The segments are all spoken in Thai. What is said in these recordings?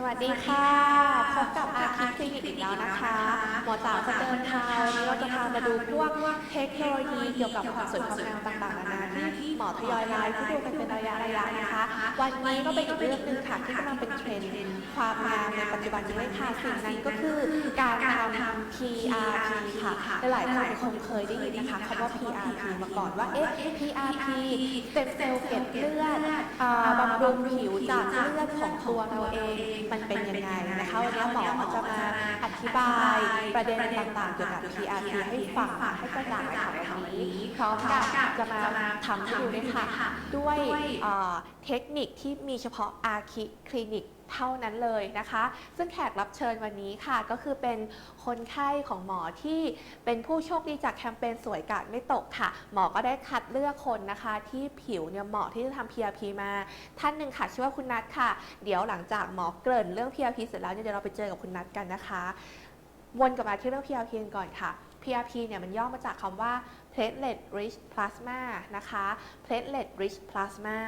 สวัสดีค่ะ พบกับอา คิคลินิกอีกแล้วนะคะ หมอจ๋าจะเดินทางวันนี้เราจะพามาดูพวกเทคโนโลยีเกี่ยวกับความสวยความงามต่างๆนานาที่หมอทยอยไลฟ์ให้ดูกันเป็นระยะระยะนะคะ วันนี้ก็เป็นอีกเรื่องหนึ่งค่ะที่กำลังเป็นเทรนด์ความงามในปัจจุบันนี้เลยค่ะสิ่งนั้นก็คือการทำ PRP ค่ะหลายๆคนคงเคยได้ยินนะคะคำว่า PRP มาก่อนว่าเอ๊ะ PRP เต็มเซลล์เก็บเลือดบำรุงผิวจากเลือดของตัวเราเองมันเป็นยังไงนะคะวันนี้หมอจะมาอธิบายประเด็นต่างๆเกี่ยวกับ PRP ให้ฟังให้กระจ่างข่าวันนี้พร้อมกับจะมาทำให้ดูด้วยค่ะ ด้วยเทคนิคที่มีเฉพาะอาคิคลินิก เท่านั้นเลยนะคะ ซึ่งแขกรับเชิญวันนี้ค่ะ ก็คือเป็นคนไข้ของหมอที่เป็นผู้โชคดีจากแคมเปญสวยกาดไม่ตกค่ะ หมอก็ได้คัดเลือกคนนะคะ ที่ผิวเนี่ยเหมาะที่จะทำ PRP มา ท่านหนึ่งค่ะชื่อว่าคุณนัทค่ะ เดี๋ยวหลังจากหมอเกริ่นเรื่อง PRP เสร็จแล้วเนี่ยเดี๋ยวเราไปเจอกับคุณนัทกันนะคะ วนกลับมาที่เรื่อง PRP ก่อนค่ะ PRP เนี่ยมันย่อมาจากคำว่า platelet rich plasma นะคะ platelet rich plasma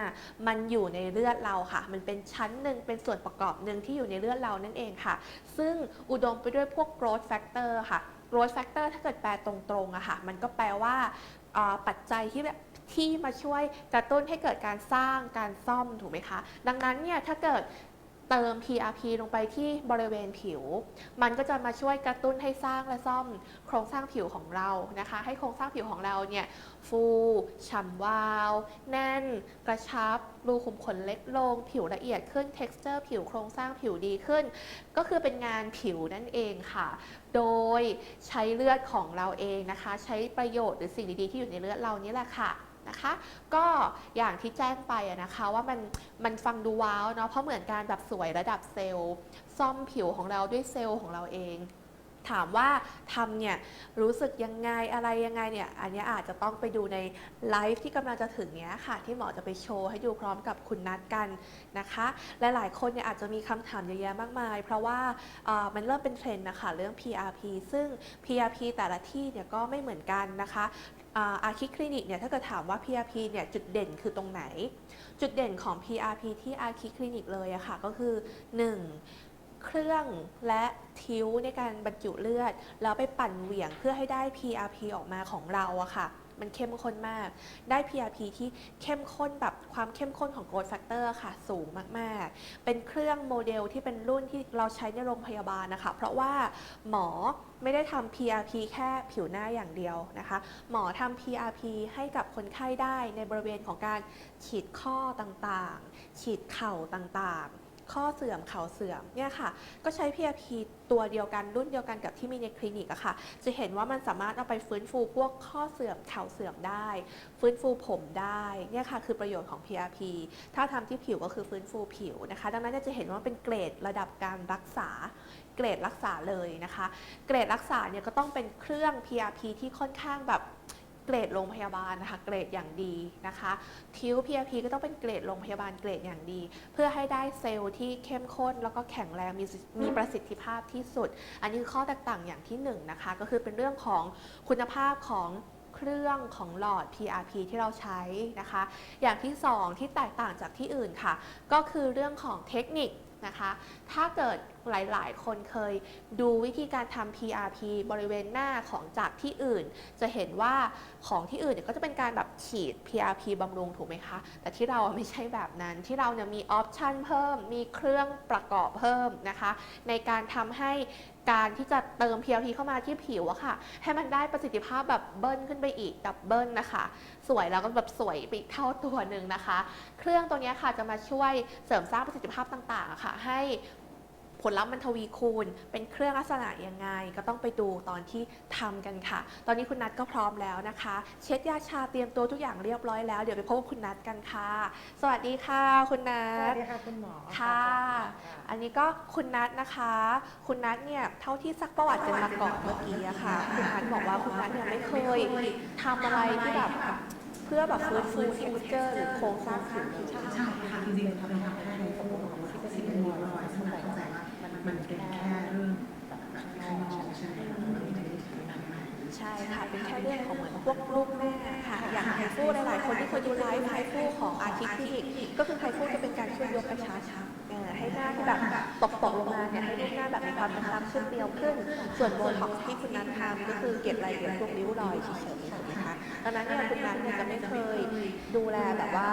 มันอยู่ในเลือดเราค่ะ มันเป็นชั้นหนึ่งเป็นส่วนประกอบหนึ่งที่อยู่ในเลือดเรานั่นเองค่ะ ซึ่งอุดมไปด้วยพวก growth factor ค่ะ growth factor ถ้าเกิดแปลตรงๆอะค่ะ มันก็แปลว่าปัจจัยที่ที่มาช่วยกระตุ้นให้เกิดการสร้างการซ่อมถูกไหมคะ ดังนั้นเนี่ยถ้าเกิด เติม PRP ลงไปที่บริเวณผิว มันก็จะมาช่วยกระตุ้นให้สร้างและซ่อมโครงสร้างผิวของเรานะคะ ให้โครงสร้างผิวของเราเนี่ยฟูฉ่ำวาว แน่น กระชับ รูขุมขนเล็กลง ผิวละเอียดขึ้น texture ผิวโครงสร้างผิวดีขึ้น ก็คือเป็นงานผิวนั่นเองค่ะ โดยใช้เลือดของเราเองนะคะ ใช้ประโยชน์หรือสิ่งดีๆที่อยู่ในเลือดเรานี่แหละค่ะ นะคะ ก็อย่างที่แจ้งไปนะคะว่ามันมันฟังดูว้าวเนาะเพราะเหมือนการแบบสวยระดับเซลล์ซ่อมผิวของเราด้วยเซลล์ของเราเองถามว่าทำเนี่ยรู้สึกยังไงอะไรยังไงเนี่ยอันนี้อาจจะต้องไปดูในไลฟ์ที่กำลังจะถึงเนี้ยค่ะ ที่หมอจะไปโชว์ให้ดูพร้อมกับคุณนัดกันนะคะและหลายคนเนี่ยอาจจะมีคำถามเยอะแยะมากมาย เพราะว่ามันเริ่มเป็นเทรนด์นะคะเรื่อง PRP ซึ่ง PRP แต่ละที่เนี่ยก็ไม่เหมือนกันนะคะ อาคิคลินิกเนี่ยถ้าเกิดถามว่า PRP เนี่ยจุดเด่นคือตรงไหน จุดเด่นของ PRP ที่อาคิคลินิกเลยอะค่ะก็คือ 1. เครื่องและทิ้วในการบรรจุเลือด แล้วไปปั่นเหวี่ยงเพื่อให้ได้ PRP ออกมาของเราอะค่ะ มันเข้มข้นมาก ได้ PRP ที่เข้มข้นแบบความเข้มข้นของ growth factor ค่ะ สูงมาก ๆ เป็นเครื่องโมเดลที่เป็นรุ่นที่เราใช้ในโรงพยาบาลนะคะ เพราะว่าหมอไม่ได้ทำ PRP แค่ผิวหน้าอย่างเดียวนะคะ หมอทำ PRP ให้กับคนไข้ได้ในบริเวณของการฉีดข้อต่างๆ ฉีดเข่าต่างๆ ข้อเสื่อมเข่าเสื่อมเนี่ยค่ะ ก็ใช้ PRP ตัวเดียวกันรุ่นเดียวกันกับที่มีในคลินิกอะค่ะ จะเห็นว่ามันสามารถเอาไปฟื้นฟูพวกข้อเสื่อมเข่าเสื่อมได้ ฟื้นฟูผมได้เนี่ยค่ะคือประโยชน์ของ PRP ถ้าทำที่ผิวก็คือฟื้นฟูผิวนะคะ ดังนั้นจะเห็นว่าเป็นเกรดระดับการรักษาเกรดรักษาเลยนะคะ เกรดรักษาเนี่ยก็ต้องเป็นเครื่อง PRP ที่ค่อนข้างแบบ เกรดโรงพยาบาลนะคะ เกรดอย่างดีนะคะ ทิว PRP ก็ต้องเป็นเกรดโรงพยาบาลเกรดอย่างดี เพื่อให้ได้เซลล์ที่เข้มข้น แล้วก็แข็งแรงมีมีประสิทธิภาพที่สุด อันนี้คือข้อแตกต่างอย่างที่หนึ่งนะคะ ก็คือเป็นเรื่องของคุณภาพของเครื่องของหลอด PRP ที่เราใช้นะคะ อย่างที่สองที่แตกต่างจากที่อื่นค่ะ ก็คือเรื่องของเทคนิคนะคะ ถ้าเกิดหลายๆ คนเคยดูวิธีการทำ PRP บริเวณหน้าของจากที่อื่น จะเห็นว่าของที่อื่นเนี่ยก็จะเป็นการแบบฉีด PRP บำรุงถูกไหมคะ แต่ที่เราไม่ใช่แบบนั้น ที่เราเนี่ยมีออปชันเพิ่ม มีเครื่องประกอบเพิ่มนะคะ ในการทำให้การที่จะเติม PRP เข้ามาที่ผิวอะค่ะ ให้มันได้ประสิทธิภาพแบบเบิ้ลขึ้นไปอีกดับเบิ้ลนะคะ สวยแล้วก็แบบสวยไปอีกเท่าตัวหนึ่งนะคะ เครื่องตัวนี้ค่ะจะมาช่วยเสริมสร้างประสิทธิภาพต่างๆค่ะ ให้ ผลลัพธ์มันทวีคูณ เป็นเครื่องลักษณะยังไง ก็ต้องไปดูตอนที่ทำกันค่ะ ตอนนี้คุณนัทก็พร้อมแล้วนะคะ เช็ดยาชาเตรียมตัวทุกอย่างเรียบร้อยแล้ว เดี๋ยวไปพบกับคุณนัทกันค่ะ สวัสดีค่ะ คุณนัสวัทสดีค่ะคุณหมอ ค่ะ อันนี้ก็คุณนัทนะคะ คุณนัทเนี่ยเท่าที่ซักประวัติกันมาก่อนเมื่อกี้อะค่ะ คุณนัทบอกว่าคุณนัทเนี่ยไม่เคยทำอะไรที่แบบเพื่อแบบฟื้นฟูเท็กเจอร์หรือโครงสร้างผิวเลยใช่ใช่ค่ะจริงๆทำ มันมันเป็นแค่เรื่องแบบข้างนอกใช่ไหมมันไม่ได้ถึงนั้นมากใช่ค่ะ เป็นแค่เรื่องของเหมือนพวกรูปแม่ค่ะ อย่างไฮฟูหลายๆ คนที่เคยดูไลฟ์ไฮฟูของอาร์คิคลินิกก็คือไฮฟูจะเป็นการช่วยยกกระชับเอให้หน้าที่แบบตกตกลงมาเนี่ยให้รูปหน้าแบบมีความกระชับขึ้นเรียวขึ้น ส่วนโบท็อกซ์ที่คุณนัททำก็คือเก็บรายละเอียดพวกริ้วรอยเฉยๆถูกไหมคะดังนั้นเนี่ยคุณนัทเนี่ยจะไม่เคยดูแลแบบว่า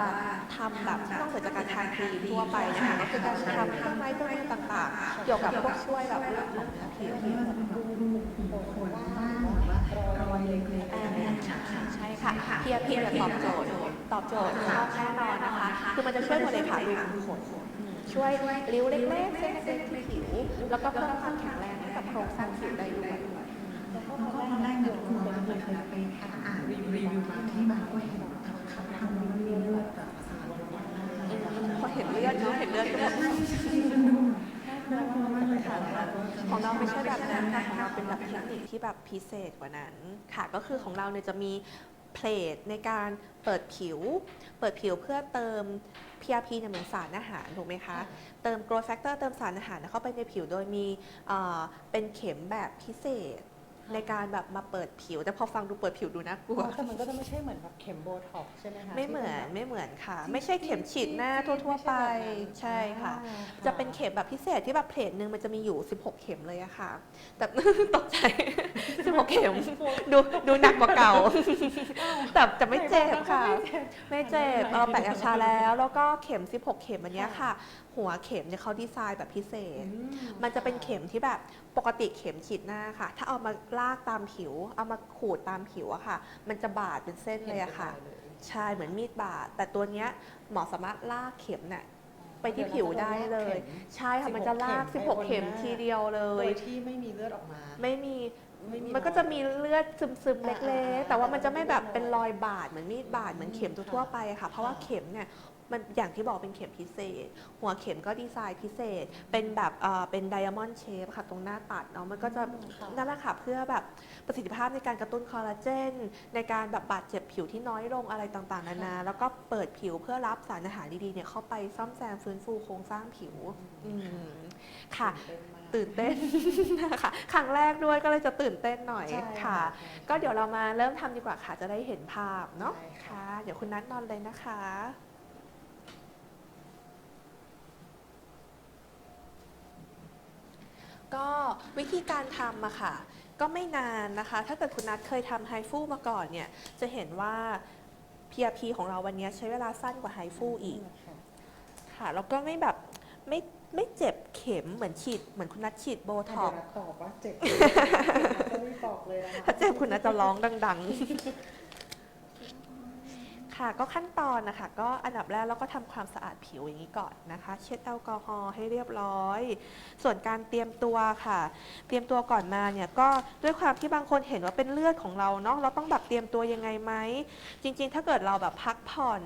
ทำแบบนอกเหนือจากการทานครีมทั่วไปนะคะก็คือการทำเครื่องไม้เครื่องมือต่างๆ เกี่ยวกับพวกช่วยแบบเรื่องของผิวดูดูคนบ้าว่ารอยเล็กๆอะไรอย่างเงี้ยค่ะใช่ค่ะเพียเพียตอบโจทย์ตอบโจทย์ชอบแน่นอนนะคะ คือมันจะช่วยหมดเลยค่ะรูขน ช่วยริ้วเล็กๆเส้นเล็กๆที่ผิว แล้วก็เพิ่มความแข็งแรงให้กับโครงสร้างผิวได้ด้วยแล้วก็ตอนแรกเนี่ยคุณคนเคยเคยไปอ่านรีวิวมาที่มันก็เห็นเขาเขาทำมันมีเลือดแบบสารวัตรอืมพอเห็นเลือดเนาะเห็นเลือดก็แบบน่ากลัวมากเลยค่ะของเราไม่ใช่แบบนั้นค่ะของเราเป็นแบบเทคนิคที่แบบพิเศษกว่านั้น ค่ะก็คือของเราเนี่ยจะมี เพลทในการเปิดผิว เปิดผิวเพื่อเติม PRP เนี่ยเหมือนสารอาหารถูกไหมคะ เติม growth factor เติมสารอาหารเข้าไปในผิวโดยมีเอ่อเป็นเข็มแบบพิเศษ ในการแบบมาเปิดผิว แต่พอฟังดูเปิดผิวดูน่ากลัว แต่มันก็จะไม่ใช่เหมือนแบบเข็มโบท็อกซ์ใช่ไหมคะไม่เหมือนที่ไม่เหมือนค่ะ ไม่ใช่เข็มฉีดหน้าทั่ว ๆ ไปใช่ค่ะ จะเป็นเข็มแบบพิเศษที่แบบเพลทหนึ่งมันจะมีอยู่ 16 เข็มเลยอะค่ะ แต่ตกใจ 16 เข็มดูดูหนักกว่าเก่า แต่จะไม่เจ็บค่ะ ไม่เจ็บเออแปะยาชาแล้ว แล้วก็เข็ม 16 เข็มอันเนี้ยค่ะ หัวเข็มเนี่ยเขาดีไซน์แบบพิเศษอืมันจะเป็นเข็มที่แบบปกติเข็มฉีดหน้าค่ะ ถ้าเอามาลากตามผิว เอามาขูดตามผิวอะค่ะ มันจะบาดเป็นเส้นเลยอะค่ะ ใช่เหมือนมีดบาด แต่ตัวเนี้ยหมอสามารถลากเข็มเนี่ยไปที่ผิวได้เลย ใช่ค่ะมันจะลาก 16 เข็มทีเดียวเลโดยย ที่ไม่มีเลือดออกมา ไม่มีไม่มีมันก็จะมีเลือดซึมๆอ่าเล็กอ่าๆแต่ว่ามันจะไม่แบบอ่าเป็นรอยบาดเหมือนมีดบาดเหมือนเข็มทั่วๆไปอะค่ะ เพราะว่าเข็มเนี่ย มันอย่างที่บอกเป็นเข็มพิเศษ หัวเข็มก็ดีไซน์พิเศษ เป็นแบบเอ่อเป็นไดอะมอนด์เชฟค่ะตรงหน้าตัดเนาะมันก็จะค่ะนั่นแหละค่ะเพื่อแบบประสิทธิภาพในการกระตุ้นคอลลาเจน ในการแบบบาดเจ็บผิวที่น้อยลงอะไรต่างๆนานาแล้วก็เปิดผิวเพื่อรับสารอาหารดีๆเนี่ยเข้าไปซ่อมแซมฟื้นฟูโครงสร้างผิวอืมค่ะ ตื่นเต้นมากตื่นเต้นนะคะครั้งแรกด้วยก็เลยจะตื่นเต้นหน่อยใช่ค่ะใช่ก็เดี๋ยวเรามาเริ่มทำดีกว่าค่ะจะได้เห็นภาพเนาะใช่ค่ะ ค่ะ เดี๋ยวคุณนัทนอนเลยนะคะ ก็วิธีการทำอะค่ะ ก็ไม่นานนะคะ ถ้าเกิดคุณนัทเคยทำไฮฟูมาก่อนเนี่ย จะเห็นว่า PRP ของเราวันนี้ใช้เวลาสั้นกว่าไฮฟูอีกค่ะค่ะแล้วก็ไม่แบบไม่ไม่เจ็บเข็มเหมือนฉีดเหมือนคุณนัทฉีดโบถ้าท็อกเดี๋ยวซ์รักตอบว่าเจ็บจะไม่บอกเลยนะคะถ้าเจ็บคุณนัทจะร้องดัง ๆ ค่ะก็ขั้นตอนนะคะก็อันดับแรกเราก็ทำความสะอาดผิวอย่างนี้ก่อนนะคะ เช็ดแอลกอฮอล์ให้เรียบร้อย ส่วนการเตรียมตัวค่ะ เตรียมตัวก่อนมาเนี่ยก็ด้วยความที่บางคนเห็นว่าเป็นเลือดของเราเนาะเราต้องแบบเตรียมตัวยังไงไหมจริง ๆ ถ้าเกิดเราแบบพักผ่อน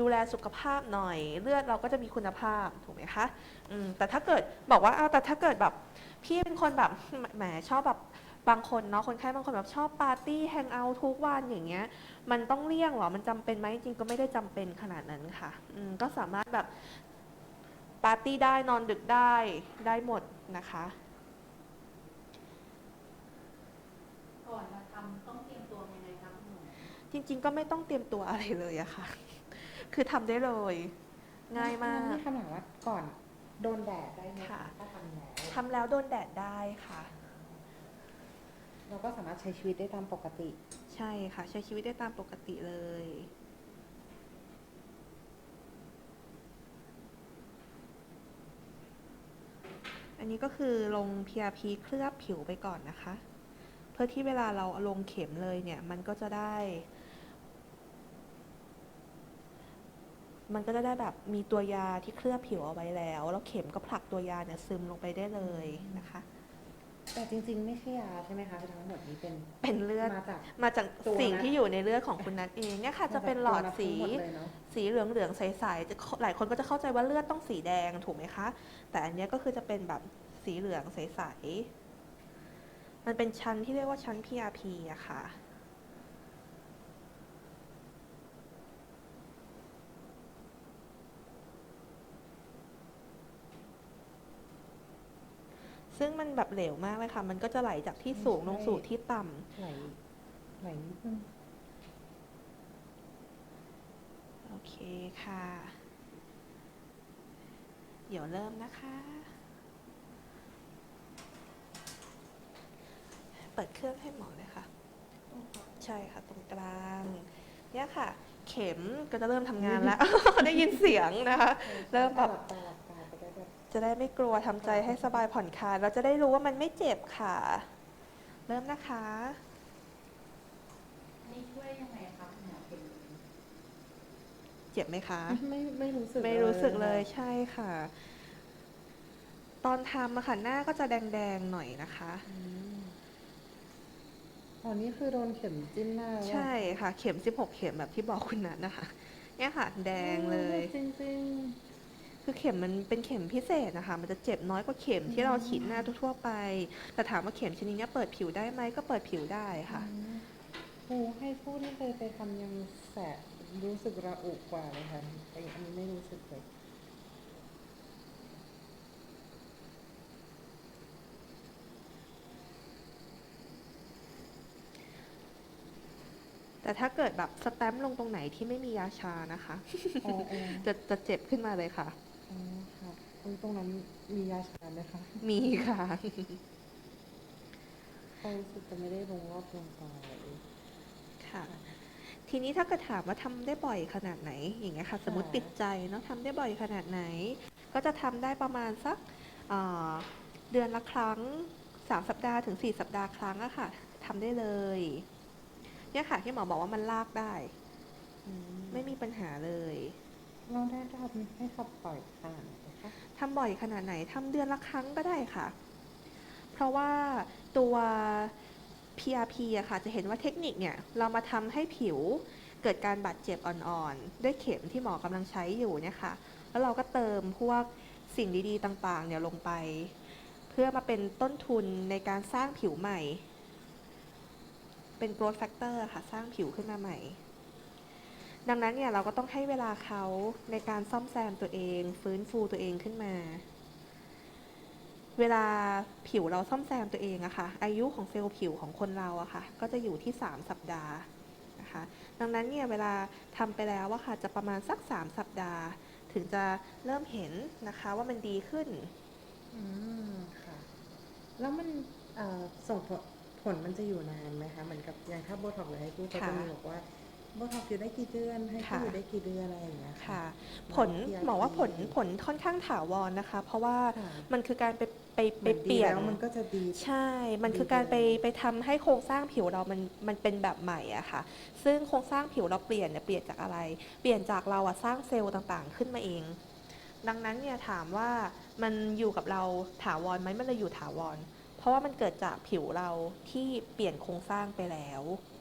ดูแลสุขภาพหน่อย เลือดเราก็จะมีคุณภาพถูกไหมคะอืมแต่ถ้าเกิดบอกว่าเอาแต่ถ้าเกิดแบบพี่เป็นคนแบบแหมชอบแบบ บางคนเนาะคนไข้บางคนแบบชอบปาร์ตี้แฮงเอาท์ทุกวันอย่างเงี้ย มันต้องเลี่ยงเหรอ มันจำเป็นไหมจริงๆก็ไม่ได้จำเป็นขนาดนั้นค่ะอืมก็สามารถแบบปาร์ตี้ได้นอนดึกได้ได้หมดนะคะ ก่อนมาทำต้องเตรียมตัวยังไงครับคุณหมอจริง ๆ ก็ไม่ต้องเตรียมตัวอะไรเลยอะค่ะ คือทำได้เลย ง่ายมากนี่ขนาดว่าก่อนโดนแดดได้ไหมค่ะถ้าทำแล้วทำแล้วโดนแดดได้ค่ะ เราก็สามารถใช้ชีวิตได้ตามปกติ ใช่ค่ะ ใช้ชีวิตได้ตามปกติเลย อันนี้ก็คือลง PRP เคลือบผิวไปก่อนนะคะ เพื่อที่เวลาเราเอาลงเข็มเลยเนี่ย มันก็จะได้ มันก็จะได้แบบมีตัวยาที่เคลือบผิวเอาไว้แล้ว แล้วเข็มก็ผลักตัวยาเนี่ยซึมลงไปได้เลยนะคะ แต่จริง ๆ ไม่ใช่ยาใช่ไหมคะคือทั้งหมดนี้เป็นเป็นเลือด มาจาก มาจากตัวสิ่งนะที่อยู่ในเลือดของคุณนัทเองเนี่ยค่ะจะเป็นหลอดสี มาจากตัวนับทั้งหมดเลยเนอะสีเหลืองเหลืองๆใสๆจะหลายคนก็จะเข้าใจว่าเลือดต้องสีแดงถูกไหมคะ แต่อันเนี้ยก็คือจะเป็นแบบสีเหลืองใสๆมันเป็นชั้นที่เรียกว่าชั้น PRP อะค่ะ ซึ่งมันแบบเหลวมากเลยค่ะ มันก็จะไหลจากที่สูงลงสู่ที่ต่ำไหลไหลนิดนึงโอเคค่ะ เดี๋ยวเริ่มนะคะ เปิดเครื่องให้หมอเลยค่ะ ใช่ค่ะ ตรงกลาง เนี่ยค่ะ เข็มก็จะเริ่มทำงานแล้ว ได้ยินเสียงนะคะ เริ่มแบบ หลับตาหลับ จะได้ไม่กลัวทำใจให้สบายผ่อนคลายเราจะได้รู้ว่ามันไม่เจ็บค่ะ เริ่มนะคะนี่ช่วยยังไงคะคุณหมอเป็นเจ็บไหมคะ ไม่ไม่รู้สึกไม่รู้สึกเลยค่ะใช่ค่ะ ตอนทำอะค่ะหน้าก็จะแดงๆหน่อยนะคะ อืมอ๋อนี่คือโดนเข็มจิ้มหน้าแล้วใช่ค่ะ เข็ม 16 เข็มแบบที่บอกคุณนัทนะคะ เนี่ยค่ะ แดงเลย จริงจริง คือเข็มมันเป็นเข็มพิเศษนะคะ มันจะเจ็บน้อยกว่าเข็มที่เราฉีดหน้าทั่วๆไป แต่ถามว่าเข็มชนิดเนี้ยเปิดผิวได้ไหมก็เปิดผิวได้ค่ะโอ้ให้พูดนี่เคยไปทำยังแสบรู้สึกระอุกว่าเลยค่ะแต่อันนี้ไม่รู้สึกเลยแต่ถ้าเกิดแบบสแตมป์ลงตรงไหนที่ไม่มียาชานะคะอ๋ออ๋อจะจะเจ็บขึ้นมาเลยค่ะ อ๋อค่ะอุ๊ยตรงนั้นมียาชาไหมคะมีค่ะ เขารู้สึกจะไม่ได้ลงรอบดวงตาเลยค่ะ ทีนี้ถ้าเกิดถามว่าทำได้บ่อยขนาดไหน อย่างเงี้ยค่ะ สมมติติดใจเนาะทำได้บ่อยขนาดไหน ก็จะทำได้ประมาณสักเอ่อเดือนละครั้ง3สัปดาห์ถึง4สัปดาห์ครั้งอะค่ะทำได้เลย เนี่ยค่ะที่หมอบอกว่ามันลากได้ อืมไม่มีปัญหาเลย เราได้ทำให้ขับปล่อยขนาดไหนคะทำบ่อยขนาดไหนทำเดือนละครั้งก็ได้ค่ะ เพราะว่าตัว PRP อะค่ะ จะเห็นว่าเทคนิคเนี่ย เรามาทำให้ผิวเกิดการบาดเจ็บอ่อนๆ ด้วยเข็มที่หมอกำลังใช้อยู่เนี่ยค่ะ แล้วเราก็เติมพวกสิ่งดีๆต่างๆ เนี่ยลงไป เพื่อมาเป็นต้นทุนในการสร้างผิวใหม่ เป็น growth factor ค่ะ สร้างผิวขึ้นมาใหม่ ดังนั้นเนี่ยเราก็ต้องให้เวลาเขาในการซ่อมแซมตัวเอง ฟื้นฟูตัวเองขึ้นมา เวลาผิวเราซ่อมแซมตัวเองอะค่ะ อายุของเซลล์ผิวของคนเราอะค่ะ ก็จะอยู่ที่ 3 สัปดาห์นะคะ ดังนั้นเนี่ยเวลาทำไปแล้วอะค่ะจะประมาณสัก 3 สัปดาห์ ถึงจะเริ่มเห็นนะคะว่ามันดีขึ้นอืมค่ะแล้วมันส่งผลผลมันจะอยู่นานไหมคะเหมือนกับอย่างถ้าโบท็อกซ์เลยให้พูเขาจะมีบอกว่า โบท็อกซ์อยู่ได้กี่เดือนให้ค่ะเขาอยู่ได้กี่เดือนอะไรอย่างเงี้ยค่ะหมอผล PRP หมอว่าผลผลค่อนข้างถาวรนะคะ เพราะว่าค่ะมันคือการไปไปเหไปมือนเปดีลี่ยนแล้วมันก็จะดีใช่ มันคือการไปไปทำให้โครงสร้างผิวเรามันมันเป็นแบบใหม่อะค่ะ ซึ่งโครงสร้างผิวเราเปลี่ยนเนี่ยเปลี่ยนจากอะไร เปลี่ยนจากเราอะสร้างเซลล์ต่างๆ ขึ้นมาเอง ดังนั้นเนี่ยถามว่ามันอยู่กับเราถาวรไหมมันเลยอยู่ถาวร เพราะว่ามันเกิดจากผิวเราที่เปลี่ยนโครงสร้างไปแล้วอืม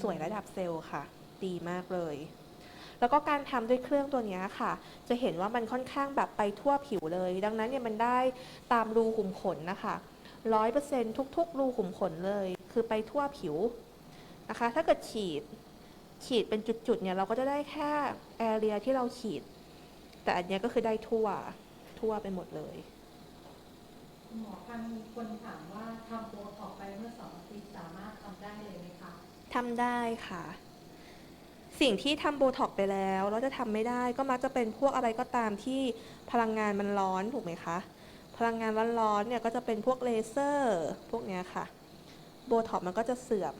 สวยระดับเซลล์ค่ะ ดีมากเลย แล้วก็การทำด้วยเครื่องตัวนี้ค่ะ จะเห็นว่ามันค่อนข้างแบบไปทั่วผิวเลย ดังนั้นเนี่ยมันได้ตามรูขุมขนนะคะร้อยเปอร์เซ็นทุก ๆ รูขุมขนเลย คือไปทั่วผิวนะคะ ถ้าเกิดฉีดฉีดเป็นจุดๆเนี่ยเราก็จะได้แค่แอเรียที่เราฉีด แต่อันนี้ก็คือได้ทั่วทั่วไปหมดเลยหมอคะมีคนถามว่าทำโบท็อกไปเมื่อสองอาทิตย์สามารถทำได้เลย ทำได้ค่ะ สิ่งที่ทำโบท็อกซ์ไปแล้วเราจะทำไม่ได้ก็มักจะเป็นพวกอะไรก็ตามที่พลังงานมันร้อนถูกไหมคะ พลังงานร้อนๆเนี่ยก็จะเป็นพวกเลเซอร์พวกเนี้ยค่ะ โบท็อกซ์มันก็จะเสื่อม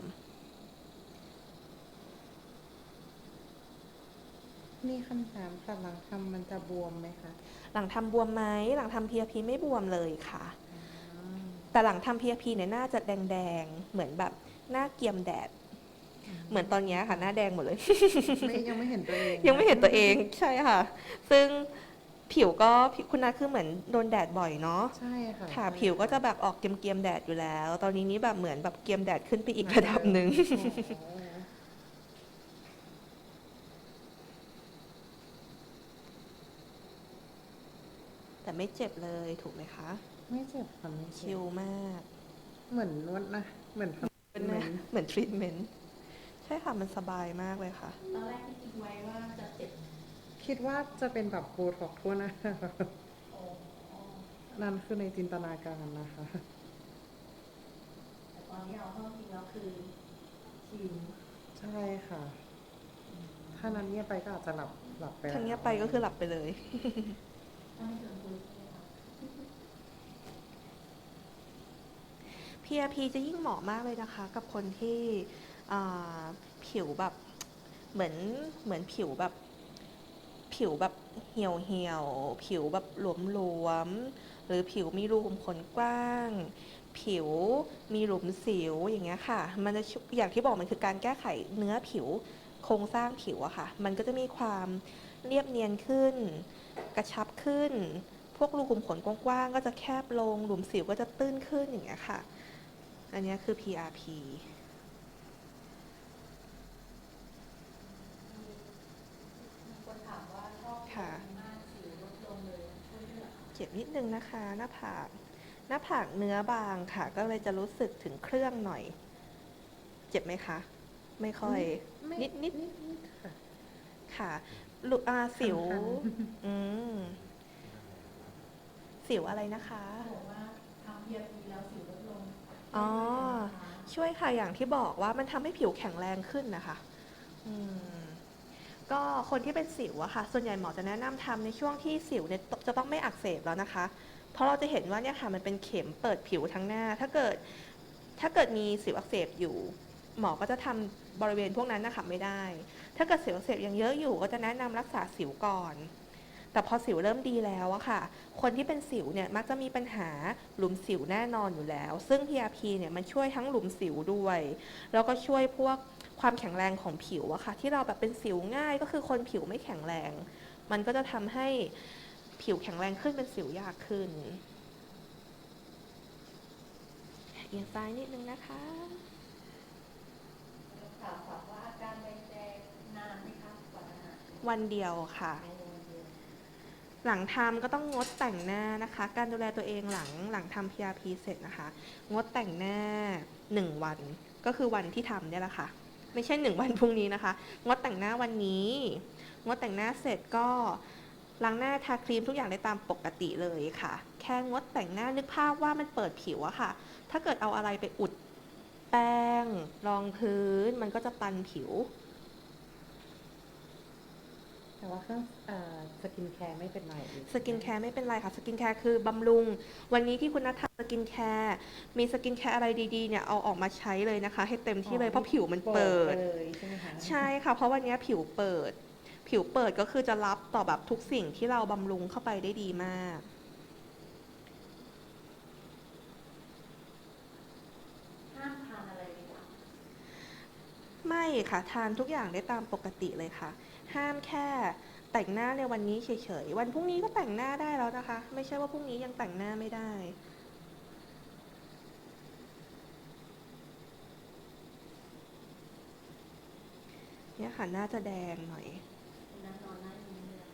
มีคำถามค่ะหลังทำมันจะบวมไหมคะ หลังทำบวมไหมหลังทำ PRP ไม่บวมเลยค่ะอืมแต่หลังทำ PRP เนี่ยหน้าจะแดงๆ เหมือนแบบหน้าเกรียมแดด เหมือนตอนเนี้ยค่ะ หน้าแดงหมดเลยไม่ยังไม่เห็นตัวเอง ยังไม่เห็นตัวเองใช่ค่ะ ซึ่งผิวก็คุณนัทคือเหมือนโดนแดดบ่อยเนาะใช่ค่ะค่ะใช่ผิวก็จะแบบออกเกรียมๆแดดอยู่แล้ว ตอนนี้นี่แบบเหมือนแบบเกรียมแดดขึ้นไปอีกระดับหนึ่งอ๋อแต่ไม่เจ็บเลยถูกไหมคะ ไม่เจ็บค่ะไม่เจ็ชิบลมาก เหมือนนวดนะ เหมือนทำเป็นนะเหมือนทรีทเมนต์ ใช่ค่ะมันสบายมากเลยค่ะ ตอนแรกที่คิดไว้ว่าจะเจ็บคิดว่าจะเป็นแบบโบท็อกซ์ทั่วหนะโอ้โอ้นั่นคือในจินตนาการนะคะ แต่ตอนนี้เอาเข้าจริงแล้วคือชิวใช่ค่ะ ถ้านั้นเงียบไปก็อาจจะหลับหลับไปทางเนี้ยไปก็คือหลับไปเลย ถ้าไม่เชิงคุยใช่ไหมคะ PRP จะยิ่งเหมาะมากเลยนะคะ กับคนที่อ่า ผิวแบบเหมือนเหมือนผิวแบบ ผิวแบบเหี่ยวเหี่ยวผิวแบบหลวมหลวมๆหรือผิวมีรูขุมขนกว้าง ผิวมีหลุมสิวอย่างเงี้ยค่ะ มันจะช่วยอย่างที่บอกมันคือการแก้ไขเนื้อผิวโครงสร้างผิวอะค่ะ มันก็จะมีความเรียบเนียนขึ้น กระชับขึ้น พวกรูขุมขนกว้างๆก็จะแคบลง หลุมสิวก็จะตื้นขึ้นอย่างเงี้ยค่ะ อันเนี้ยคือ PRP มีคนถามว่าชอบ ค่ะ มากสิวลดลงเลยช่วยด้วย เหรอคะเจ็บนิดนึงนะคะ หน้าผาก หน้าผากเนื้อบางค่ะ ก็เลยจะรู้สึกถึงเครื่องหน่อย เจ็บไหมคะ ไม่ค่อย ไม่นิดนิดนิดนิดค่ะ ค่ะลุอาสิวคันอืม สิวอะไรนะคะ บอกว่าทำ PRP แล้วสิวลดลงอ๋อช่วยด้วยไหมคะช่วยค่ะอย่างที่บอกว่ามันทำให้ผิวแข็งแรงขึ้นนะคะ อืม ก็คนที่เป็นสิวอะค่ะ ส่วนใหญ่หมอจะแนะนำทำในช่วงที่สิวเนี่ยจะต้องไม่อักเสบแล้วนะคะ เพราะเราจะเห็นว่าเนี่ยค่ะมันเป็นเข็มเปิดผิวทั้งหน้า ถ้าเกิดถ้าเกิดมีสิวอักเสบอยู่ หมอก็จะทำบริเวณพวกนั้นนะคะไม่ได้ ถ้าเกิดสิวอักเสบยังเยอะอยู่ ก็จะแนะนำรักษาสิวก่อน แต่พอสิวเริ่มดีแล้วอะค่ะ คนที่เป็นสิวเนี่ยมักจะมีปัญหาหลุมสิวแน่นอนอยู่แล้ว ซึ่ง PRP เนี่ยมันช่วยทั้งหลุมสิวด้วย แล้วก็ช่วยพวก ความแข็งแรงของผิวอะค่ะ ที่เราแบบเป็นสิวง่ายก็คือคนผิวไม่แข็งแรง มันก็จะทำให้ผิวแข็งแรงขึ้นเป็นสิวยากขึ้นเอียงซ้ายนิดนึงนะคะถามฝากว่าอาการแดงๆนานไหมคะกว่าจะหายวันเดียวค่ะในวันเดียวหลังทำก็ต้องงดแต่งหน้านะคะ การดูแลตัวเองหลังหลังทำ PRP เสร็จนะคะ งดแต่งหน้า 1 วันก็คือวันที่ทำเนี่ยแหละค่ะ ไม่ใช่ 1 วันพรุ่งนี้นะคะ งดแต่งหน้าวันนี้ งดแต่งหน้าเสร็จก็ล้างหน้าทาครีมทุกอย่างได้ตามปกติเลยค่ะ แค่งดแต่งหน้านึกภาพว่ามันเปิดผิวอะค่ะ ถ้าเกิดเอาอะไรไปอุดแป้งรองพื้นมันก็จะตันผิว แต่ว่าเครื่องสกินแคร์ไม่เป็นไรสกินแคร์ไม่เป็นไรค่ะ สกินแคร์คือบำรุง วันนี้ที่คุณนัททำสกินแคร์มีสกินแคร์อะไรดีๆเนี่ยเอาออกมาใช้เลยนะคะ ให้เต็มที่เลยเพราะผิวมันเปิดเลยใช่ไหมคะใช่ค่ะ เพราะวันนี้ผิวเปิด ผิวเปิดก็คือจะรับต่อแบบทุกสิ่งที่เราบำรุงเข้าไปได้ดีมากห้ามทานอะไรเลยค่ะไม่ค่ะ ทานทุกอย่างได้ตามปกติเลยค่ะ ห้ามแค่แต่งหน้าในวันนี้เฉยๆ วันพรุ่งนี้ก็แต่งหน้าได้แล้วนะคะ ไม่ใช่ว่าพรุ่งนี้ยังแต่งหน้าไม่ได้ เนี่ยค่ะหน้าจะแดงหน่อยคุณนัทนอนหน้ายิ้มเลยอะ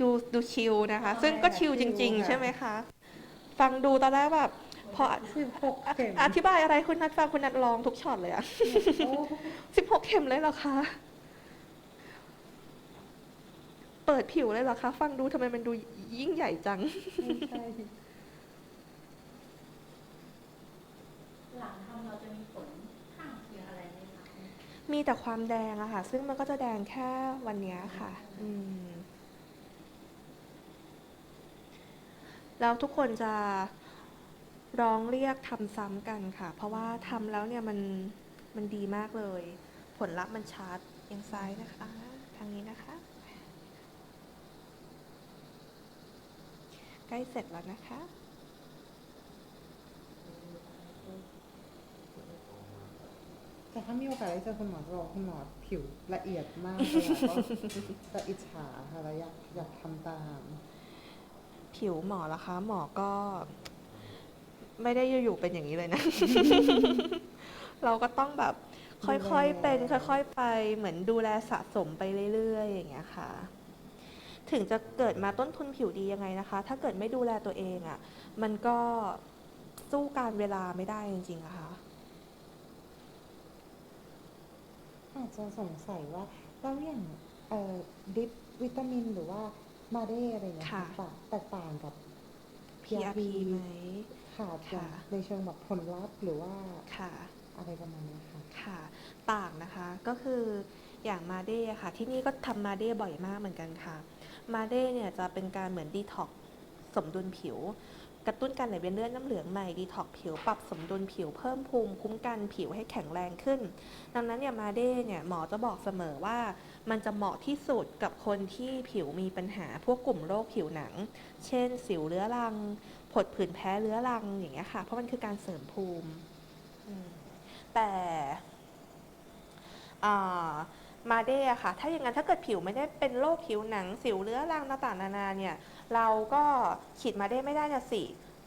ดูดูชิลนะคะ ซึ่งก็ชิลจริง ๆ ใช่ไหมคะ ฟังดูตอนแรกแบบพอสิบหกเข็มอธิบายอะไรคุณนัดฟังคุณนัดลองทุกช็อตเลยอะโอ้สิบหกเข็มเลยเหรอคะ เปิดผิวเลยเหรอคะ ฟังดูทำไมมันดูยิ่งใหญ่จังใช่หลังทำเราจะมีผลข้างเคียงอะไรไหมคะมีแต่ความแดงอะค่ะ ซึ่งมันก็จะแดงแค่วันเนี้ยค่ะ อืม แล้วทุกคนจะร้องเรียกทำซ้ำกันค่ะ เพราะว่าทำแล้วเนี่ยมันมันดีมากเลย ผลลัพธ์มันชัดเอียงซ้ายนะคะทางนี้นะคะ ใก ล้เสร็จแล้วนะคะ แต่ถ้ามีโอกาสได้เจอคุณหมอจะบอกคุณหมอผิวละเอียดมากเลยอะก็จะอิจฉาค่ะแล้วอยากอยากทำตาม ผิวหมอละคะ หมอก็ ไม่ได้อยู่ๆเป็นอย่างนี้เลยนะ เราก็ต้องแบบค่อยๆเป็น ค่อย ๆ ไปเหมือนดูแลสะสมไปเรื่อยๆ อย่างเงี้ยค่ะ ถึงจะเกิดมาต้นทุนผิวดียังไงนะคะ ถ้าเกิดไม่ดูแลตัวเองอะ่ะ มันก็สู้การเวลาไม่ได้จริงๆอะค่ะอาจจะสงสัยว่าแล้วอย่างเอ่อดิปวิตามินหรือว่ามาเดอะไรเงี้ยค่ะต่างแตกต่างกับ PRP ไหมค่ะค่ะในเชิงแบบผลลัพธ์หรือว่าค่ะอะไรประมาณเนี้ยค่ะค่ะ ต่างนะคะก็คืออย่างมาเด้ค่ะ ที่นี่ก็ทำมาเด้บ่อยมากเหมือนกันค่ะ มาเดเนี่ยจะเป็นการเหมือนดีท็อกสมดุลผิว กระตุ้นการไหลเวียนเลือดน้ำเหลืองใหม่ดีท็อกผิว ปรับสมดุลผิวเพิ่มภูมิคุ้มกันผิวให้แข็งแรงขึ้น ดังนั้นเนี่ยมาเดเนี่ยหมอจะบอกเสมอว่า มันจะเหมาะที่สุดกับคนที่ผิวมีปัญหาพวกกลุ่มโรคผิวหนัง เช่น สิวเรื้อรังผดผื่นแพ้เรื้อรังอย่างเงี้ยค่ะ เพราะมันคือการเสริมภูมิแต่ มาเด้อะค่ะ ถ้าอย่างนั้นถ้าเกิดผิวไม่ได้เป็นโรคผิวหนังสิวเรื้อรังต่างๆนานาเนี่ย เราก็ฉีดมาเด้ไม่ได้นะสิ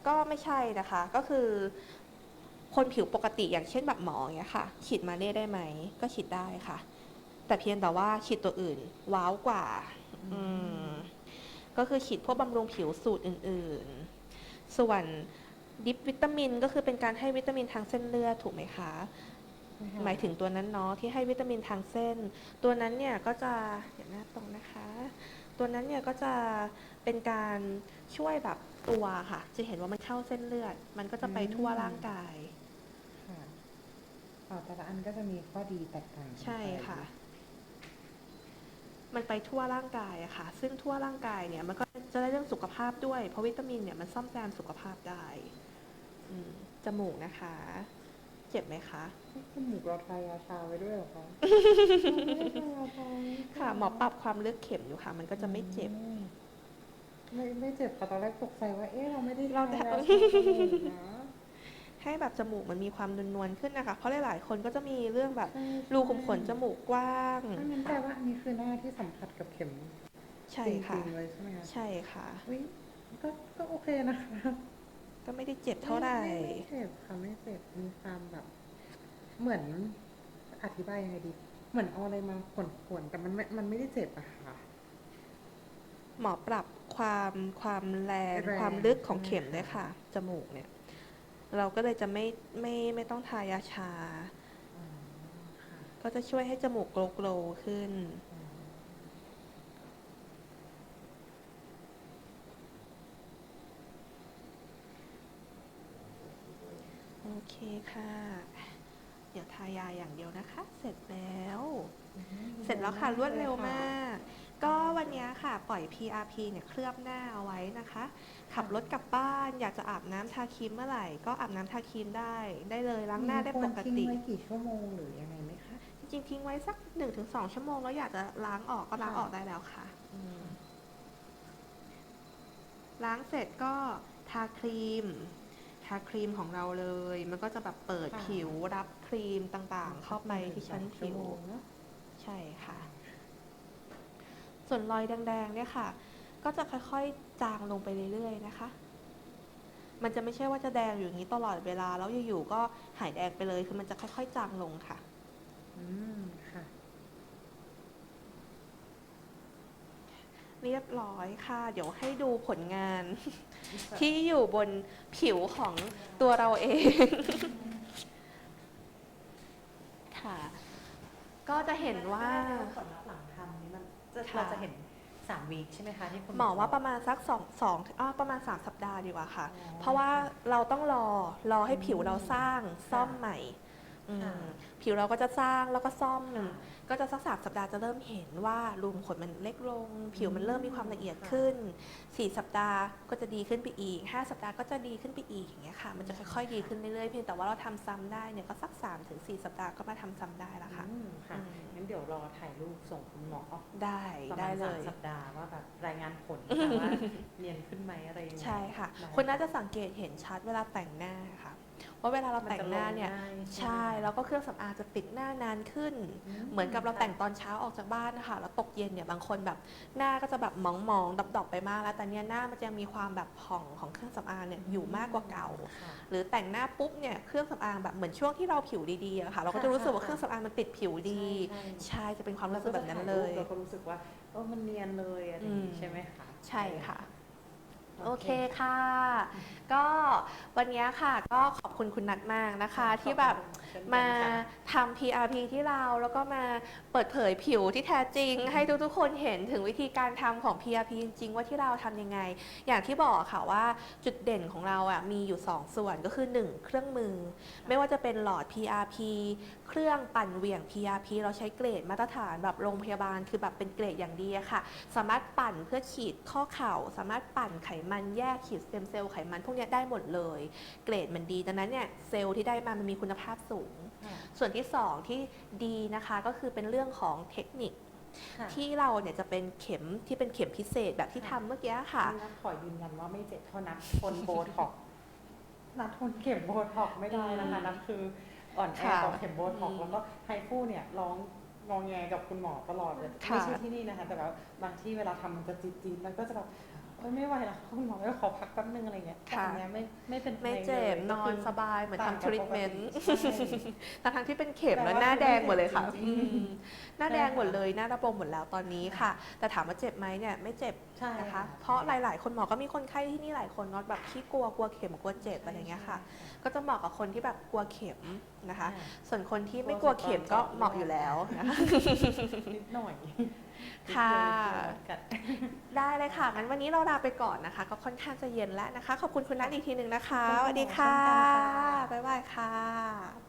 ก็ไม่ใช่นะคะ ก็คือ คนผิวปกติอย่างเช่นแบบหมออย่างเงี้ยค่ะ ฉีดมาเด้ได้ไหม ก็ฉีดได้ค่ะ แต่เพียงแต่ว่าฉีดตัวอื่น ว้าวกว่า อืม ก็คือฉีดพวกบำรุงผิวสูตรอื่นๆ ส่วนดิปวิตามินก็คือเป็นการให้วิตามินทางเส้นเลือดถูกไหมคะ หมายถึงตัวนั้นเนาะที่ให้วิตามินทางเส้น ตัวนั้นเนี่ยก็จะเดี๋ยวหน้าตรงนะคะ ตัวนั้นเนี่ยก็จะเป็นการช่วยแบบตัวค่ะ จะเห็นว่ามันเข้าเส้นเลือด มันก็จะไปทั่วร่างกายค่ะอ๋อแต่ละอันก็จะมีข้อดีแตกต่างกันไปใช่ค่ะ มันไปทั่วร่างกายอะค่ะ ซึ่งทั่วร่างกายเนี่ยมันก็จะได้เรื่องสุขภาพด้วย เพราะวิตามินเนี่ยมันซ่อมแซมสุขภาพได้อืมจมูกนะคะ เจ็บไหมคะจมูกเราทายาชาไว้ด้วยเหรอคะค่ะ หมอปรับความลึกเข็มอยู่ค่ะ มันก็จะไม่เจ็บ อืมไม่ไม่เจ็บค่ะตอนแรกตกใจว่า เอ๊ะเราไม่ได้เราทายาแต่ชาจมูกนะให้แบบจมูกมันมีความนวลๆขึ้นนะคะ เพราะหลายๆคนก็จะมีเรื่องแบบใช่รูขุมขนจมูกกว้างถ้างั้นแปลว่าอันนี้คือหน้าที่สัมผัสกับเข็มใช่จริค่ะ งๆเลยใช่ไหมคะใช่ค่ะอุ๊ยก็ก็โอเคนะคะ ก็ไม่ได้เจ็บเท่าไหร่ม่ไม่เจ็บค่ะไม่เจ็บมีความแบบ เหมือนอธิบายยังไงดี เหมือนเอาอะไรมาขวนๆแต่มันไม่มันไม่ได้เจ็บอะค่ะ หมอปรับความความแรงแรง ความลึกของใช่ไหมเข็มด้วยค่ะ จมูกเนี่ย เราก็เลยจะไม่ไม่ไม่ต้องทายาชา อ๋อค่ะก็จะช่วยให้จมูกโกลโกลขึ้น อ๋อ เคค่ะ เดี๋ยวทายาอย่างเดียวนะคะ เสร็จแล้ว เสร็จแล้วค่ะรวดเร็วมาก ก็วันนี้ค่ะปล่อย PRP เนี่ยเคลือบหน้าเอาไว้นะคะ ขับรถกลับบ้านอยากจะอาบน้ำทาครีมเมื่อไหร่ ก็อาบน้ำทาครีมได้ ได้เลยล้างหน้าได้ปกติมีควรทิ้งไว้กี่ชั่วโมงหรือยังไงไหมคะ จริงๆทิ้งไว้สัก 1-2 ชั่วโมงแล้วอยากจะล้างออกก็ล้างค่ะออกได้แล้วค่ะอืมล้างเสร็จก็ทาครีม ทาครีมของเราเลย มันก็จะแบบเปิดผิวรับครีมต่างๆ เข้าไปที่ชั้นผิวเนอะใช่ค่ะ ส่วนรอยแดงๆเนี่ยค่ะ ก็จะค่อยๆจางลงไปเรื่อยๆนะคะ มันจะไม่ใช่ว่าจะแดงอยู่อย่างนี้ตลอดเวลา แล้วอยู่ๆก็หายแดงไปเลย คือมันจะค่อย ๆ จางลงค่ะ อืมค่ะ เรียบร้อยค่ะ เดี๋ยวให้ดูผลงาน ที่อยู่บนผิวของตัวเราเอง ค่ะ ก็จะเห็นว่า ผลลัพธ์หลังทำนี้มันจะค่ะ เราจะเห็นสามวีคใช่ไหมคะที่คุณ หมอว่าประมาณสักสองสองอ่าประมาณ 3 สัปดาห์ดีกว่าค่ะ อ๋อเพราะว่าเราต้องรอรอให้ผิวเราสร้างซ่อมใหม่ อืมค่ะผิวเราก็จะสร้างแล้วก็ซ่อมค่ะก็จะสักสามสัปดาห์จะเริ่มเห็นว่ารูมขนมันเล็กลง ผิวมันเริ่มมีความละเอียดขึ้นสี่สัปดาห์ก็จะดีขึ้นไปอีกห้าสัปดาห์ก็จะดีขึ้นไปอีกอย่างเงี้ยค่ะ มันจะค่อยๆดีขึ้นเรื่อยๆเพียงแต่ว่าเราทำซ้ำได้เนี่ยก็สักสามถึงสี่สัปดาห์ก็มาทำซ้ำได้แล้วค่ะอืมค่ะอืมงั้นเดี๋ยวรอถ่ายรูปส่งคุณหมอได้ประได้มาณเลสามย สัปดาห์ว่าแบบรายงานผลค่ะว่าเนียนขึ้นไหมอะไรยังไงใช่ค่ะได้คุณน่าจะสังเกตเห็นชัดเวลาแต่งหน้าค่ะ ว่าเวลาเราแต่งหน้าเนี่ยมัจะลงง่ายใช่ไหมแล้วก็เครื่องสำอางจะติดหน้านานขึ้นอืมเหมือนกับเราค่ะแต่งตอนเช้าออกจากบ้านนะคะแล้วตกเย็นเนี่ยบางคนแบบหน้าก็จะแบบมองๆดอบๆไปมากแล้วแต่เนี่ยหน้ามันจะมีความแบบผ่องของเครื่องสำอางเนี่ยอยู่มากกว่าเก่าค่ะหรือแต่งหน้าปุ๊บเนี่ยเครื่องสำอางแบบเหมือนช่วงที่เราผิวดีๆอะค่ะ เราก็จะรู้สึกว่าเครื่องสำอางมันติดผิวดีใช่ใช่จะเป็นความรู้สึกแบบนั้นเลยเราก็รู้สึกว่าเออมันเนียนเลยอะไรอย่างอืงี้มใช่ไหมคะใช่ค่ะ โอเคค่ะ ก็วันนี้ค่ะก็ขอบคุณคุณนัทมากนะคะ ที่แบบมาทำ PRP ที่เราแล้วก็มาเปิดเผยผิวที่แท้จริง ให้ทุกๆคนเห็นถึงวิธีการทำของ PRP จริง ๆ ว่าที่เราทำยังไง อย่างที่บอกค่ะว่าจุดเด่นของเราอะมีอยู่ 2 ส่วนก็คือ 1 เครื่องมือ ไม่ว่าจะเป็นหลอด PRP เครื่องปั่นเหวี่ยง PRP เราใช้เกรดมาตรฐานแบบโรงพยาบาลคือแบบเป็นเกรดอย่างดีอะค่ะ สามารถปั่นเพื่อฉีดข้อเข่า สามารถปั่นไขมันแยกขีดสเต็มเซลล์ไขมันพวกเนี้ยได้หมดเลย เกรดมันดีดังนั้นเนี่ยเซลล์ที่ได้มามันมีคุณภาพสูงค่ะส่วนที่ 2 ที่ดีนะคะก็คือเป็นเรื่องของเทคนิคค่ะที่เราเนี่ยจะเป็นเข็มที่เป็นเข็มพิเศษแบบที่ทำเมื่อกี้ค่ะนี่นะขอยืนยันว่าไม่เจ็บเท่านัดทนโบท็อกซ์นัดทนเข็มโบท็อกซ์ไม่ได้นะคะนัดคืออ่อนแอค่ะต่อเข็มโบท็อกซ์อืมแล้วก็ไฮฟูเนี่ยร้องงองแงกับคุณหมอตลอดเลยค่ะไม่ใช่ที่นี่นะคะ แต่แบบบางที่เวลาทำมันจะจิตจิตแล้วก็จะแบบ เอ้ยไม่ไหวแล้วคุณหมอไม่ขอพักแป๊บนึงอะไรเงี้ยแต่อันเนี้ยไม่ไม่เป็นไม่ไรเจ็บลยนอนสบายเหมือนต่างทำทกับรีปทกเมตินต์ใช่ทั้งๆที่เป็นเข็มแต่แล้วว่าหน้าแดงหมดเลยค่ะไม่เจ็บจริงๆอืมหน้าแดงใช่ค่ะหมดเลยหน้าระบมหมดแล้วตอนนี้ค่ะ แต่ถามว่าเจ็บไหมเนี่ยไม่เจ็บใช่นะคะ เพราะหลาย ๆ คนหมอก็มีคนไข้ที่นี่หลายคนเนาะแบบขี้กลัวกลัวเข็มกลัวเจ็บอะไรอย่างเงี้ยค่ะ ก็จะเหมาะกับคนที่แบบกลัวเข็มนะคะใช่ส่วนคนที่ไม่กลัวเข็มก็เหมาะอยู่แล้วนะคะนิดหน่อย ค่ะนิดเดียวกัดได้เลยค่ะ งั้นวันนี้เราลาไปก่อนนะคะ ก็ค่อนข้างจะเย็นแล้วนะคะ ขอบคุณคุณนัทอีกทีหนึ่งนะคะขอบคุณสวัสดีค่ะเช่นกันค่ะ บ๊ายบายค่ะ